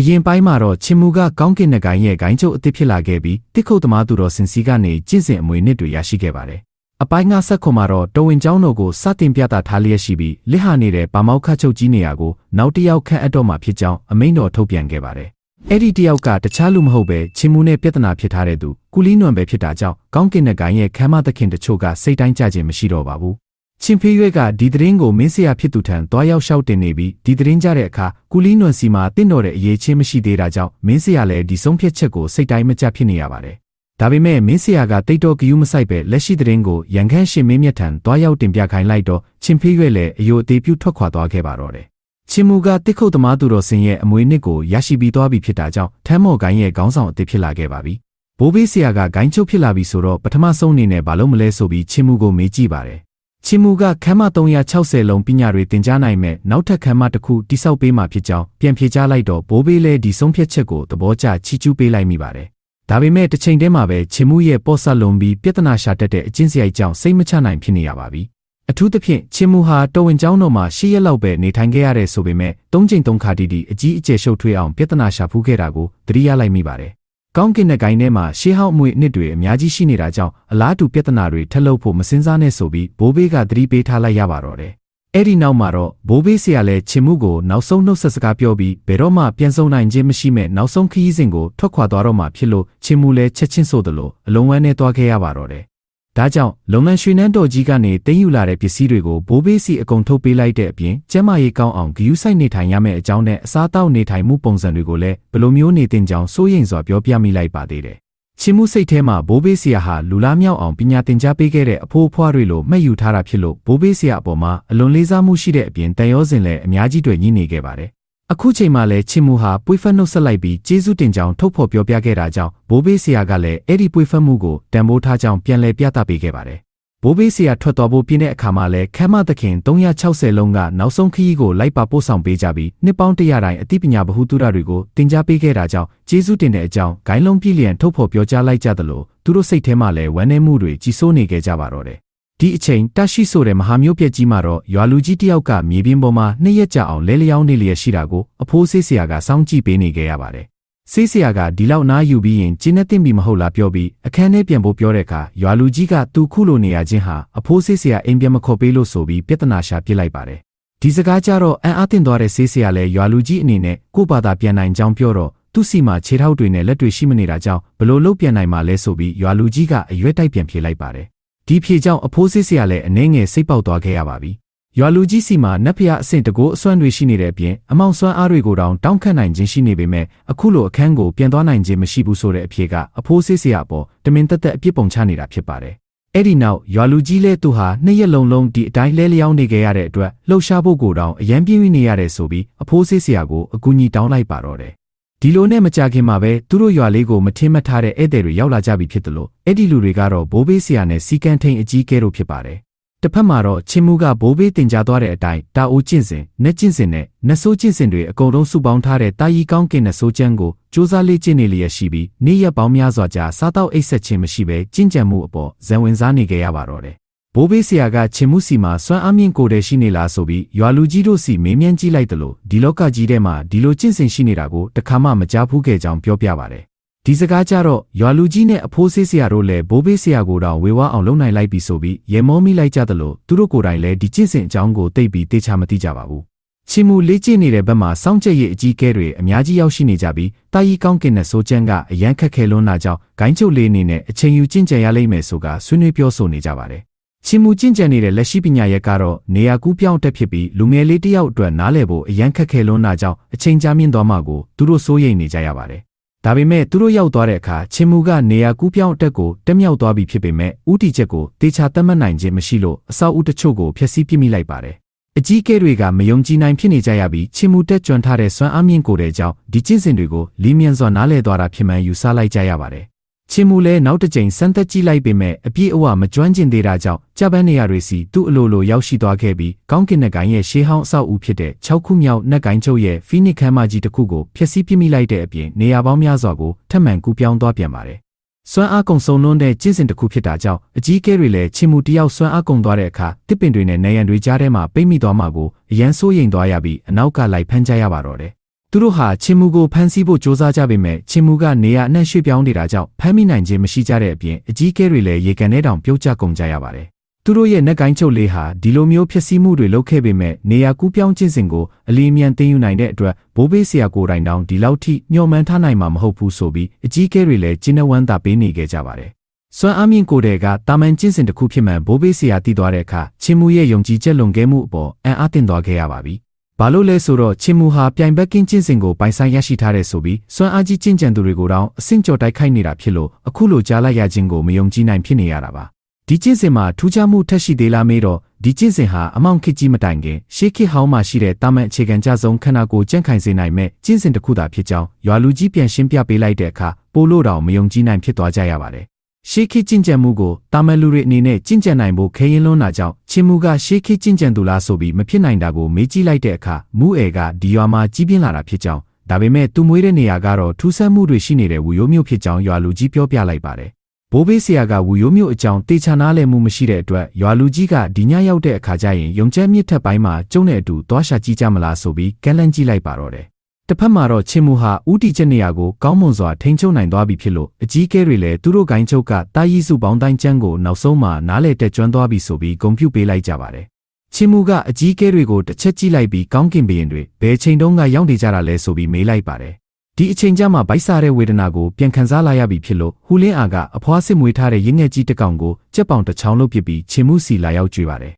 အရင်ပိုင်းမှာတော့ချင်းမူကကောင်းကင်နဂိုင်းရဲ့ဂိုင်းချုပ်အသစ်ဖြစ်လာခဲ့ပြီးတစ်ခုတ်သမားသူတော်စင်စီကနေကျင့်စဉ်အမွေနှစ်တွေရရှိခဲ့ပါတယ်။အပိုင်းကဆက်ခွန်မှာတော့တော်ဝင်ကျောင်းတော်ကိုစတင်ပြသထားလျက်ရှိပြီးလစ်ဟာနေတဲ့ဗမောက်ခတ်ချုပ်ကြီးနေရာကိုနောက်တစ်ယောက်ခန့်အပ်တော့မှဖြစ်ကြောင်းအမိန့်တော်ထုတ်ပြန်ခဲ့ပါတယ်။အဲ့ဒီတယောက်ကတခြားလူမဟုတ်ပဲချင်းမူနဲ့ပြဿနာဖြစ်ထားတဲ့သူကုလီနွန်ပဲဖြစ်တာကြောင့်ကောင်းကင်နဂိုင်းရဲ့ခမ်းမသခင်တချို့ကစိတ်တိုင်းကြခြင်းမရှိတော့ပါဘူး။ ချင်းဖေးရွက်ကဒီသတင်းကိုမင်းဆရာဖြစ်သူထံတွားရောက်လျှောက်တင်နေပြီးဒီသတင်းကြတဲ့အခါကုလီနွန်စီမှာတင့်တော်တဲ့အရေးချင်းမရှိသေးတာကြောင့်မင်းဆရာလည်းဒီဆုံးဖြတ်ချက်ကိုစိတ်တိုင်းမကျဖြစ်နေရပါတယ်။ဒါပေမဲ့မင်းဆရာကတိတ်တော့ဂယုမဆိုင်ပဲလက်ရှိသတင်းကိုရန်ခမ်းရှင်မင်းမြတ်ထံတွားရောက်တင်ပြခိုင်းလိုက်တော့ချင်းဖေးရွက်လည်းအယိုအသေးပြုထွက်ခွာသွားခဲ့ပါတော့တယ်။ချင်းမူကတစ်ခုတ်သမားသူတော်စင်ရဲ့အမွေနှစ်ကိုရရှိပြီးသွားပြီဖြစ်တာကြောင့်ထမ်းမော်ကိုင်းရဲ့ခေါင်းဆောင်အသစ်ဖြစ်လာခဲ့ပါပြီ။ဘိုးဘေးဆရာကဂိုင်းချုပ်ဖြစ်လာပြီဆိုတော့ပထမဆုံးအနေနဲ့ဘာလို့မလဲဆိုပြီးချင်းမူကိုမေးကြည့်ပါတယ်။ ချင်းမူကခမ်းမ360လုံးပညာတွေသင်ကြားနိုင်မဲ့နောက်ထပ်ခမ်းမတစ်ခုတိစောက်ပေးမှဖြစ်ကြောင်းပြန်ဖြေကြားလိုက်တော့ဘိုးဘေးလည်းဒီဆုံးဖြတ်ချက်ကိုသဘောကျချီးကျူးပေးလိုက်မိပါတယ်။ဒါပေမဲ့တစ်ချိန်တည်းမှာပဲချင်းမူရဲ့ပေါ့ဆက်လုံးပြီးပြဿနာရှာတတ်တဲ့အချင်းစရိုက်ကြောင့်စိတ်မချနိုင်ဖြစ်နေရပါပြီ။အထူးသဖြင့်ချင်းမူဟာတော်ဝင်ကျောင်းတော်မှာရှေ့ရက်လောက်ပဲနေထိုင်ခဲ့ရတဲ့ဆိုပေမဲ့သုံးချိန်သုံးခါတီတီအကြီးအကျယ်ရှုပ်ထွေးအောင်ပြဿနာရှာဖူးခဲ့တာကိုသတိရလိုက်မိပါတယ်။ ကောင်းကင်တဲ့ဂိုင်းထဲမှာရှေးဟောင်းအမွေအနှစ်တွေအများကြီးရှိနေတာကြောင့်အလားတူပြဿနာတွေထပ်လုပ်ဖို့မစင်စားနဲ့ဆိုပြီးဘိုးဘေးကသတိပေးထားလိုက်ရပါတော့တယ်။အဲ့ဒီနောက်မှာတော့ဘိုးဘေးဆရာလည်းချင်းမှုကိုနောက်ဆုံးနှုတ်ဆက်စကားပြောပြီးဘယ်တော့မှပြန်ဆုံးနိုင်ခြင်းမရှိမဲ့နောက်ဆုံးခရီးစဉ်ကိုထွက်ခွာသွားတော့မှဖြစ်လို့ချင်းမှုလည်းချက်ချင်းဆိုသလိုအလုံးဝမ်းနဲ့သွားခဲ့ရပါတော့တယ်။ ဒါကြောင့်လုံလန်ရွှေနှန်းတော်ကြီးကနေတင်းယူလာတဲ့ပစ္စည်းတွေကိုဘိုးဘေးစီအကုန်ထုတ်ပေးလိုက်တဲ့အပြင်ကျမကြီးကောင်းအောင်ဂယူးဆိုင်နေထိုင်ရမယ့်အကြောင်းနဲ့အစားတောက်နေထိုင်မှုပုံစံတွေကိုလည်းဘယ်လိုမျိုးနေတင်ကြောင်းစိုးရိမ်စွာပြောပြမိလိုက်ပါသေးတယ်။ချင်းမှုစိတ်ထဲမှာဘိုးဘေးဆရာဟာလူလားမြောက်အောင်ပညာသင်ကြားပေးခဲ့တဲ့အဖိုးအဖွားတွေလိုမှတ်ယူထားတာဖြစ်လို့ဘိုးဘေးဆရာအပေါ်မှာအလွန်လေးစားမှုရှိတဲ့အပြင်တန်ရောစင်လည်းအများကြီးတွေ့ညှိနေခဲ့ပါတယ်။ အခုချိန်မှလည်းချင်းမှုဟာပွေဖက်နှုတ်ဆက်လိုက်ပြီးကျေးဇူးတင်ကြောင်းထုတ်ဖော်ပြောပြခဲ့တာကြောင့်ဘိုးဘေးဆရာကလည်းအဲ့ဒီပွေဖက်မှုကိုတန်ဖိုးထားကြောင်းပြန်လည်ပြသပေးခဲ့ပါတယ်။ဘိုးဘေးဆရာထွက်သွားဖို့ပြင်းတဲ့အခါမှာလည်းခမ်းမသခင်360လုံးကနောက်ဆုံးခရီးကိုလိုက်ပါပို့ဆောင်ပေးကြပြီးနှစ်ပေါင်းတရာတိုင်းအသိပညာဗဟုသုတတွေကိုတင် जा ပေးခဲ့တာကြောင့်ကျေးဇူးတင်တဲ့အကြောင်းဂိုင်းလုံးပြည်လျံထုတ်ဖော်ပြောကြားလိုက်ကြသလိုသူတို့စိတ်ထဲမှာလည်းဝမ်းနည်းမှုတွေကြီးစိုးနေခဲ့ကြပါတော့တယ်။ ဒီအချိန်တရှိဆိုတဲ့မဟာမျိုးပြက်ကြီးမှာတော့ရွာလူကြီးတယောက်ကမြေပြင်ပေါ်မှာနှစ်ရက်ကြာအောင်လဲလျောင်းနေလျက်ရှိတာကိုအဖိုးဆေးဆရာကစောင့်ကြည့်ပေးနေခဲ့ရပါတယ်။ဆေးဆရာကဒီလောက်နားယူပြီးရင်ကျင်းနဲ့တင်ပြီးမဟုတ်လားပြောပြီးအခန်းထဲပြန်ဖို့ပြောတဲ့အခါရွာလူကြီးကသူခုလိုနေရခြင်းဟာအဖိုးဆေးဆရာအိမ်ပြန်မခေါ်ပေးလို့ဆိုပြီးပြဿနာရှာပြစ်လိုက်ပါတယ်။ဒီစကားကြတော့အံ့အားသင့်သွားတဲ့ဆေးဆရာလည်းရွာလူကြီးအနေနဲ့ကိုယ့်ဘာသာပြန်နိုင်ကြောင်းပြောတော့သူ့စီမှာခြေထောက်တွေနဲ့လက်တွေရှိမနေတာကြောင့်ဘလို့လုတ်ပြန်နိုင်မှာလဲဆိုပြီးရွာလူကြီးကအရွက်တိုက်ပြန်ဖြေလိုက်ပါတယ်။ ဒီဖြေကြောင့်အဖိုးဆေးဆရာလည်းအနှဲငယ်စိတ်ပေါက်သွားခဲ့ရပါပြီ။ရွာလူကြီးစီမှာနတ်ဖျားအဆင့်တကိုးအစွမ်းတွေရှိနေတဲ့အပြင်အမောင်စွမ်းအားတွေကိုတောင်တောင်းခတ်နိုင်ခြင်းရှိနေပေမဲ့အခုလိုအခန်းကိုပြန်သွားနိုင်ခြင်းမရှိဘူးဆိုတဲ့အဖြေကအဖိုးဆေးဆရာအပေါ်တမင်တက်တက်အပြစ်ပုံချနေတာဖြစ်ပါတယ်။အဲ့ဒီနောက်ရွာလူကြီးလဲသူဟာနှစ်ရက်လုံးလုံးဒီအတိုင်းလဲလျောင်းနေခဲ့ရတဲ့အတွက်လှုပ်ရှားဖို့ကိုတောင်အရန်ပြင်းပြနေရတယ်ဆိုပြီးအဖိုးဆေးဆရာကိုအကူအညီတောင်းလိုက်ပါတော့တယ်။ ဒီလိုနဲ့မကြခင်မှာပဲသူတို့ရွာလေးကိုမထင်မှတ်ထားတဲ့ဧည့်သည်တွေရောက်လာကြပြီဖြစ်တယ်လို့အဲ့ဒီလူတွေကတော့ဘိုးဘေးဆရာနဲ့စီကန်းထိန်အကြီးကဲတို့ဖြစ်ပါတယ်။တစ်ဖက်မှာတော့ချင်းမူကဘိုးဘေးတင်ကြသွားတဲ့အတိုင်းတာအိုကျင့်စဉ်၊နက်ကျင့်စဉ်နဲ့နတ်ဆိုးကျင့်စဉ်တွေအကုန်လုံးစုပေါင်းထားတဲ့တာကြီးကောင်းကင်နတ်ဆိုးကျမ်းကိုစူးစမ်းလေ့ကျင့်နေလျက်ရှိပြီးနေ့ရက်ပေါင်းများစွာကြာစားတော့အိတ်ဆက်ခြင်းမရှိဘဲကျင့်ကြံမှုအပေါ်ဇံဝင်စားနေကြရပါတော့တယ်။ ဘိုးဘေးဆရာကချင်းမှုစီမှာစွမ်းအားမြင့်ကိုယ်တည်းရှိနေလားဆိုပြီးရွာလူကြီးတို့စီမေးမြန်းကြည့်လိုက်တယ်လို့ဒီလောကကြီးထဲမှာဒီလိုကျင့်စဉ်ရှိနေတာကိုတခါမှမကြားဘူးခဲ့ကြောင်းပြောပြပါတယ်။ဒီစကားကြတော့ရွာလူကြီးနဲ့အဖိုးဆေးဆရာတို့လည်းဘိုးဘေးဆရာကိုတောင်ဝေဝါအောင်လုပ်နိုင်လိုက်ပြီဆိုပြီးရေမောမိလိုက်ကြတယ်လို့သူတို့ကိုယ်တိုင်လည်းဒီကျင့်စဉ်အကြောင်းကိုသိပြီးတေချာမသိကြပါဘူး။ချင်းမူလေးကျင့်နေတဲ့ဘက်မှာစောင့်ကြည့်ရဲ့အကြီးကဲတွေအများကြီးရောက်ရှိနေကြပြီးတာကြီးကောင်းကင်တဲ့ဆိုကျန်းကအရန်ခက်ခဲလွန်းတာကြောင့်ဂိုင်းချုပ်လေးအနေနဲ့အချိန်ယူကျင့်ကြံရလိမ့်မယ်ဆိုကဆွေးနွေးပြောဆိုနေကြပါတယ်။ ချင်းမူကျင့်ကြံနေတဲ့လက်ရှိပညာရက်ကတော့နေရာကူးပြောင်းတက်ဖြစ်ပြီးလူငယ်လေးတစ်ယောက်အတွက်နားလည်ဖို့အရန်ခက်ခဲလွန်းတာကြောင့်အချိန်ကြာမြင့်သွားမှကိုသူတို့စိုးရိမ်နေကြရပါတယ်။ဒါပေမဲ့သူတို့ရောက်သွားတဲ့အခါချင်းမူကနေရာကူးပြောင်းတက်ကိုတက်မြောက်သွားပြီဖြစ်ပေမဲ့ဥတီချက်ကိုတေချာသတ်မှတ်နိုင်ခြင်းမရှိလို့အဆောက်အဦတချို့ကိုဖျက်ဆီးပစ်မိလိုက်ပါတယ်။အကြီးကဲတွေကမယုံကြည်နိုင်ဖြစ်နေကြရပြီးချင်းမူတက်ကြွန်ထားတဲ့စွမ်းအားမြင့်ကိုယ်တဲ့ကြောင့်ဒီကျင့်စဉ်တွေကိုလီမြန်စွာနားလည်သွားတာဖြစ်မှန်ယူဆလိုက်ကြရပါတယ်။ ချင်းမူလည်းနောက်တစ်ကြိမ်စမ်းသက်ကြည့်လိုက်ပေမဲ့အပြည့်အဝမကျွမ်းကျင်သေးတာကြောင့်ကြပန်းနေရတွေစီသူ့အလိုလိုရောက်ရှိသွားခဲ့ပြီးကောင်းကင်နက်ကိုင်းရဲ့ရှေးဟောင်းအဆောက်အဦဖြစ်တဲ့6ခုမြောက်နက်ကိုင်းချုပ်ရဲ့ဖီနစ်ခမ်းမကြီးတစ်ခုကိုဖျက်ဆီးပစ်မိလိုက်တဲ့အပြင်နေရာပေါင်းများစွာကိုထပ်မံကူးပြောင်းသွားပြန်ပါတယ်။စွမ်းအားကုန်စုံလွန်းတဲ့ကျင့်စဉ်တစ်ခုဖြစ်တာကြောင့်အကြီးကဲတွေလည်းချင်းမူတယောက်စွမ်းအားကုန်သွားတဲ့အခါတစ်ပင်တွေနဲ့နေရန်တွေကြားထဲမှာပိတ်မိသွားမှာကိုအရန်ဆိုးရိမ်သွားရပြီးအနောက်ကလိုက်ဖမ်းကြရပါတော့တယ် သူတို့ဟာချင်းမူကိုဖမ်းဆီးဖို့စ조사ကြပေမဲ့ချင်းမူကနေရအနှံ့ရွှေ့ပြောင်းနေတာကြောင့်ဖမ်းမိနိုင်ခြင်းမရှိကြတဲ့အပြင်အကြီးအကဲတွေလည်းရေကန်ထဲတောင်ပြုတ်ကျကုန်ကြရပါတယ်။သူတို့ရဲ့နှက်ကိုင်းချုပ်လေးဟာဒီလိုမျိုးဖြစ်စည်းမှုတွေလုပ်ခဲ့ပေမဲ့နေရာကူးပြောင်းခြင်းစဉ်ကိုအလီအမြန်သိမ်းယူနိုင်တဲ့အတွက်ဘိုးဘေးဆရာကိုယ်တိုင်တောင်ဒီလောက်ထိမျှော်မှန်းထားနိုင်မှာမဟုတ်ဘူးဆိုပြီးအကြီးအကဲတွေလည်းကျင်းနဝမ်းသာပေးနေခဲ့ကြပါတယ်။စွမ်းအားမြင့်ကိုယ်တဲ့ကတာမန်ကျင့်စဉ်တစ်ခုဖြစ်မှန်ဘိုးဘေးဆရာတည်သွားတဲ့အခါချင်းမူရဲ့ယုံကြည်ချက်လွန်ကဲမှုအပေါ်အံ့အားသင့်သွားခဲ့ရပါပြီ။ ဘာလို့လဲဆိုတော့ချင်းမူဟာပြိုင်ဘက်ကင်းကျင့်စဉ်ကိုပိုင်ဆိုင်ရရှိထားတဲ့ဆိုပြီးစွမ်းအားကြီးကျင့်ကြံသူတွေကိုတောင်အဆင့်ကျော်တိုက်ခိုက်နေတာဖြစ်လို့အခုလိုကြားလိုက်ရခြင်းကိုမယုံကြည်နိုင်ဖြစ်နေရတာပါ။ဒီကျင့်စဉ်မှာထူးခြားမှုထက်ရှိသေးလားမေးတော့ဒီကျင့်စဉ်ဟာအမောင်ခေတ်ကြီးမတိုင်ခင်ရှေးခေတ်ဟောင်းမှာရှိတဲ့တာမန်အခြေခံကြဆုံးခန္ဓာကိုယ်ကြန့်ခိုင်စေနိုင်မဲ့ကျင့်စဉ်တစ်ခုသာဖြစ်ကြောင်းရွာလူကြီးပြန်ရှင်းပြပေးလိုက်တဲ့အခါပိုလို့တောင်မယုံကြည်နိုင်ဖြစ်သွားကြရပါတယ်။ ရှေးခေတ်ကျင့်ကြံမှုကိုတာမန်လူတွေအနေနဲ့ကျင့်ကြံနိုင်ဖို့ခဲရင်လွန်းတာကြောင့်ချင်းမူကရှေးခေတ်ကျင့်ကြံသူလားဆိုပြီးမဖြစ်နိုင်တာကိုမေးကြည့်လိုက်တဲ့အခါမူအေကဒီရွာမှာကြီးပြင်းလာတာဖြစ်ကြောင်းဒါပေမဲ့သူမွေးတဲ့နေရာကတော့ထူးဆန်းမှုတွေရှိနေတဲ့ဝူရိုးမျိုးဖြစ်ကြောင်းရွာလူကြီးပြောပြလိုက်ပါတယ်ဘိုးဘေးဆရာကဝူရိုးမျိုးအကြောင်းတေချာနားလည်မှုမရှိတဲ့အတွက်ရွာလူကြီးကဒီညရောက်တဲ့အခါကျရင်ယုံကျဲမြစ်ထက်ပိုင်းမှာကျုံတဲ့အတူသွားရှာကြည့်ကြမလားဆိုပြီးကဲလန့်ကြည့်လိုက်ပါတော့တယ်။ တစ်ဖက်မှာတော့ချင်းမူဟာဥတီချက်နေရာကိုကောင်းမွန်စွာထိန်းချုပ်နိုင်သွားပြီဖြစ်လို့အကြီးကဲတွေလည်းသူတို့ဂိုင်းချုပ်ကတာယီစုပေါင်းတိုင်းကျန်းကိုနောက်ဆုံးမှနားလေတက်ကျွမ်းသွားပြီဆိုပြီးဂုံပြုပေးလိုက်ကြပါတယ်။ချင်းမူကအကြီးကဲတွေကိုတစ်ချက်ကြည့်လိုက်ပြီးကောင်းကင်ဘရင်တွေဘယ်ချိန်တုန်းကရောက်နေကြတာလဲဆိုပြီးမေးလိုက်ပါတယ်။ဒီအချိန်ကျမှဗိုက်စားတဲ့ဝေဒနာကိုပြန်ခံစားလာရပြီဖြစ်လို့ဟူလင်းအာကအဖွားစစ်မွေးထားတဲ့ရင်းငယ်ကြီးတစ်ကောင်ကိုကြက်ပေါင်တစ်ချောင်းလုပ်ပစ်ပြီးချင်းမှုစီလာရောက်ကြွေပါတယ်။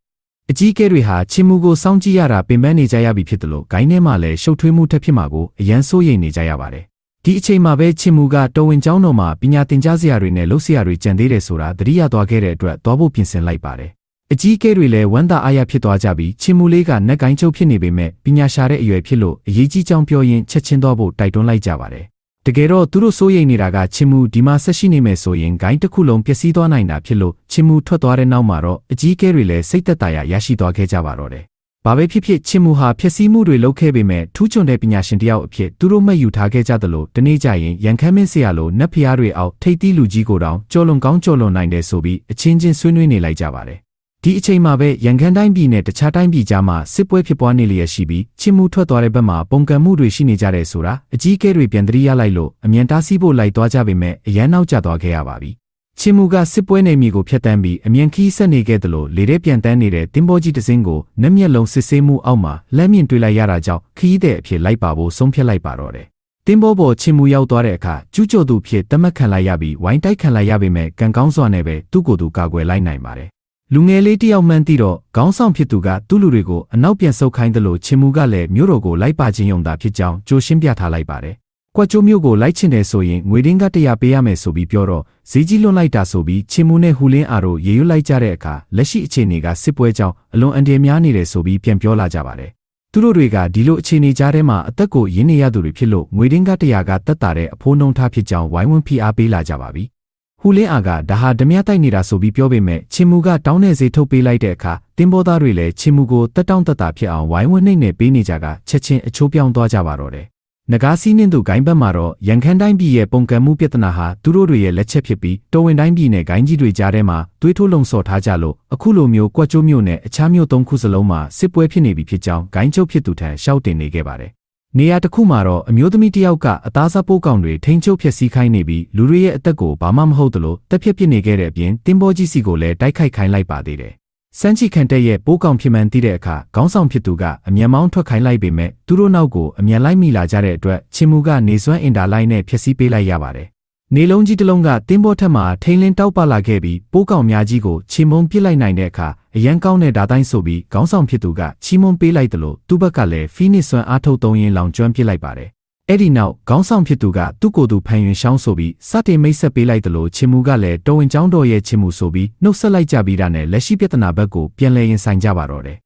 အကြီးကဲတွေဟာချင်းမှုကိုစောင့်ကြည့်ရတာပင်ပန်းနေကြရပြီဖြစ်တယ်လို့ဂိုင်းထဲမှာလည်းရှုပ်ထွေးမှုထက်ဖြစ်မှာကိုအရန်စိုးရိမ်နေကြရပါတယ်။ဒီအချိန်မှာပဲချင်းမှုကတော်ဝင်ကျောင်းတော်မှာပညာသင်ကြားစရာတွေနဲ့လုပ်စရာတွေကြံသေးတယ်ဆိုတာသတိရသွားခဲ့တဲ့အတွက်သွားဖို့ပြင်ဆင်လိုက်ပါတယ်အကြီးကဲတွေလည်းဝမ်းသာအားရဖြစ်သွားကြပြီးချင်းမူလေးကနက်ကိုင်းချုပ်ဖြစ်နေပေမဲ့ပညာရှာတဲ့အရွယ်ဖြစ်လို့အရေးကြီးကြောင်းပြောရင်းချက်ချင်းသွားဖို့တိုက်တွန်းလိုက်ကြပါတယ်။ တကယ်တော့သူတို့စိုးရိမ်နေတာကချင်းမူဒီမှာဆက်ရှိနေမယ်ဆိုရင်ဂိုင်းတစ်ခုလုံးပျက်စီးသွားနိုင်တာဖြစ်လို့ချင်းမူထွက်သွားတဲ့နောက်မှာတော့အကြီးကဲတွေလည်းစိတ်သက်သာရရရှိသွားခဲ့ကြပါတော့တယ်။ဘာပဲဖြစ်ဖြစ်ချင်းမူဟာဖျက်ဆီးမှုတွေလုပ်ခဲ့ပေမဲ့ထူးချွန်တဲ့ပညာရှင်တစ်ယောက်အဖြစ်သူတို့မှတ်ယူထားခဲ့ကြသလိုတနေ့ကျရင်ရန်ခမ်းမင်းဆရာလိုနတ်ဖျားတွေအောက်ထိတ်တီးလူကြီးကိုတောင်ကြော်လွန်ကောင်းကြော်လွန်နိုင်တယ်ဆိုပြီးအချင်းချင်းဆွေးနွေးနေလိုက်ကြပါတယ် ဒီအချိန်မှာပဲရန်ကန်တိုင်းပြည်နဲ့တခြားတိုင်းပြည်ကြားမှာစစ်ပွဲဖြစ်ပွားနေလျက်ရှိပြီးချင်းမှုထွက်သွားတဲ့ဘက်မှာပုံကံမှုတွေရှိနေကြတဲ့ဆိုတာအကြီးအကဲတွေပြန်တရိရလိုက်လို့အမြန်တားဆီးဖို့လိုက်သွားကြပေမဲ့အရန်နောက်ကျသွားခဲ့ရပါပြီ။ချင်းမှုကစစ်ပွဲနေမီကိုဖျက်ဆီးပြီးအမြန်ခီးဆက်နေခဲ့တယ်လို့လေထဲပြန်တန်းနေတဲ့တင်းဘောကြီးတစ်စင်းကိုနက်မျက်လုံးစစ်ဆေးမှုအောက်မှာလက်မြင့်တွေ့လိုက်ရတာကြောင့်ခီးတဲ့အဖြစ်လိုက်ပါဖို့ဆုံးဖြတ်လိုက်ပါတော့တယ်။တင်းဘောပေါ်ချင်းမှုရောက်သွားတဲ့အခါကျူးကျော်သူဖြစ်တမက်ခံလိုက်ရပြီးဝိုင်းတိုက်ခံလိုက်ရပေမဲ့ကံကောင်းစွာနဲ့ပဲသူ့ကိုယ်သူကာကွယ်လိုက်နိုင်ပါတယ် လူငယ်လေးတယောက်မှန်းသိတော့ခေါင်းဆောင်ဖြစ်သူကသူ့လူတွေကိုအနောက်ပြန်ဆုတ်ခိုင်းတယ်လို့ချင်းမူကလည်းမြို့တော်ကိုလိုက်ပါခြင်းယုံတာဖြစ်ကြောင်းကြိုရှင်းပြထားလိုက်ပါတယ်။ကွက်ကျိုးမြို့ကိုလိုက်ချင်တယ်ဆိုရင်ငွေရင်းကတရပေးရမယ်ဆိုပြီးပြောတော့ဈေးကြီးလွန်လိုက်တာဆိုပြီးချင်းမူနဲ့ဟူလင်းအာတို့ရေရွတ်လိုက်ကြတဲ့အခါလက်ရှိအခြေအနေကစစ်ပွဲကြောင့်အလွန်အန္တရာယ်များနေတယ်ဆိုပြီးပြန်ပြောလာကြပါတယ်။သူတို့တွေကဒီလိုအခြေအနေကြားထဲမှာအသက်ကိုရင်းနေရသူတွေဖြစ်လို့ငွေရင်းကတရကတက်တာတဲ့အဖိုးနှုံထားဖြစ်ကြောင်းဝိုင်းဝန်းဖိအားပေးလာကြပါပြီ။ ဟူလင်းအာကဒါဟာဓမြတိုက်နေတာဆိုပြီးပြောပေမဲ့ချင်းမူကတောင်းတဲ့ဈေးထုတ်ပေးလိုက်တဲ့အခါတင်းဘောသားတွေလည်းချင်းမူကိုတက်တောင့်တက်တာဖြစ်အောင်ဝိုင်းဝန်းနှိမ့်နေပေးနေကြကချက်ချင်းအချိုးပြောင်းသွားကြပါတော့တယ်။နဂါစီးနှင်းသူဂိုင်းဘက်မှာတော့ရန်ခမ်းတိုင်းပြည်ရဲ့ပုံကံမှုပြဿနာဟာသူတို့တွေရဲ့လက်ချက်ဖြစ်ပြီးတော်ဝင်တိုင်းပြည်နဲ့ဂိုင်းကြီးတွေကြားထဲမှာသွေးထိုးလုံဆော်ထားကြလို့အခုလိုမျိုးကွက်ကျိုးမျိုးနဲ့အခြားမျိုးသုံးခုစလုံးမှာစစ်ပွဲဖြစ်နေပြီဖြစ်ကြောင်းဂိုင်းချုပ်ဖြစ်သူထံရှောက်တင်နေခဲ့ပါတယ် နေရာတစ်ခုမှာတော့အမျိုးသမီးတစ်ယောက်ကအသားစားပိုးကောင်တွေထိန်းချုပ်ဖျက်ဆီးခိုင်းနေပြီးလူတွေရဲ့အသက်ကိုဘာမှမဟုတ်သလိုတက်ဖြစ်ဖြစ်နေခဲ့တဲ့အပြင်တင်းဘောကြီးစီကိုလည်းတိုက်ခိုက်ခိုင်းလိုက်ပါသေးတယ်။စန်းချီခန်တက်ရဲ့ပိုးကောင်ဖြစ်မှန်သိတဲ့အခါခေါင်းဆောင်ဖြစ်သူကအမြန်မောင်းထွက်ခိုင်းလိုက်ပေမဲ့သူတို့နောက်ကိုအမြန်လိုက်မိလာကြတဲ့အတွက်ချင်းမူကနေစွမ်းအင်တာလိုင်းနဲ့ဖျက်ဆီးပေးလိုက်ရပါတယ်။ နေလုံးကြီးတစ်လုံးကတင်းဘောထက်မှာထိန်လင်းတောက်ပလာခဲ့ပြီးပိုးကောင်များကြီးကိုချီမုံပစ်လိုက်နိုင်တဲ့အခါအရန်ကောင်းတဲ့ဓာတိုင်းဆိုပြီးခေါင်းဆောင်ဖြစ်သူကချီးမွမ်းပေးလိုက်တယ်လို့သူ့ဘက်ကလည်းဖီနစ်ဆွမ်းအားထုတ်သုံးရင်းလောင်ကျွမ်းပစ်လိုက်ပါတယ်။အဲ့ဒီနောက်ခေါင်းဆောင်ဖြစ်သူကသူ့ကိုယ်သူဖန်ရင်ရှောင်းဆိုပြီးစတင်မိတ်ဆက်ပေးလိုက်တယ်လို့ချင်မူကလည်းတော်ဝင်ကျောင်းတော်ရဲ့ချင်မူဆိုပြီးနှုတ်ဆက်လိုက်ကြပြီးတာနဲ့လက်ရှိပြဿနာဘက်ကိုပြန်လည်ရင်ဆိုင်ကြပါတော့တယ်